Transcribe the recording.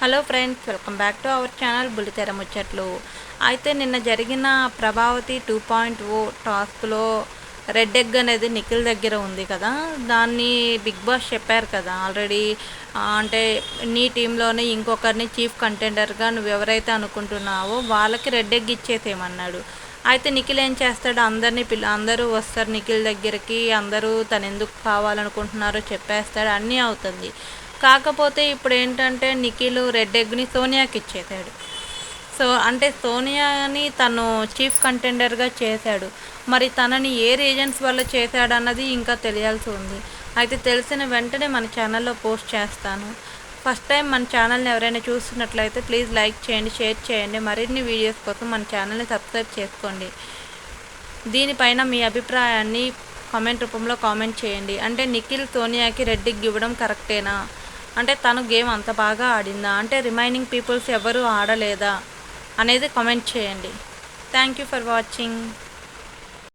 Hello friends welcome back to our channel బుల్లితెర ముచ్చట్లు. అయితే నిన్న జరిగిన ప్రభావతి టూ పాయింట్ ఓ టాస్క్లో రెడ్ ఎగ్ అనేది నిఖిల్ దగ్గర ఉంది కదా. దాన్ని బిగ్ బాస్ చెప్పారు కదా ఆల్రెడీ. అంటే నీ టీంలోనే ఇంకొకరిని చీఫ్ కంటెండర్గా నువ్వు ఎవరైతే అనుకుంటున్నావో వాళ్ళకి రెడ్ ఎగ్ ఇచ్చేసేయమన్నాడు. అయితే నిఖిల్ ఏం చేస్తాడు? అందరినీ పిల్ల అందరూ వస్తారు నిఖిల్ దగ్గరికి అందరూ తను ఎందుకు కావాలనుకుంటున్నారో చెప్పేస్తాడు. అన్నీ అవుతుంది. కాకపోతే ఇప్పుడు ఏంటంటే నిఖిల్ రెడ్ ఎగ్ని సోనియాకి ఇచ్చేసాడు సో అంటే సోనియాని తను చీఫ్ కంటెండర్గా చేశాడు. మరి తనని ఏ రీజన్స్ వల్ల చేశాడు అన్నది ఇంకా తెలియాల్సి ఉంది. అయితే తెలిసిన వెంటనే మన ఛానల్లో పోస్ట్ చేస్తాను. ఫస్ట్ టైం మన ఛానల్ని ఎవరైనా చూస్తున్నట్లయితే ప్లీజ్ లైక్ చేయండి షేర్ చేయండి. మరిన్ని వీడియోస్ కోసం మన ఛానల్ని సబ్స్క్రైబ్ చేసుకోండి. దీనిపైన మీ అభిప్రాయాన్ని కామెంట్ రూపంలో కామెంట్ చేయండి. అంటే నిఖిల్ సోనియాకి రెడ్డికి ఇవ్వడం కరెక్టేనా? అంటే తను గేమ్ అంత బాగా ఆడిందా? అంటే రిమైనింగ్ పీపుల్స్ ఎవరు ఆడలేదా? అనేది కామెంట్ చేయండి. Thank you for watching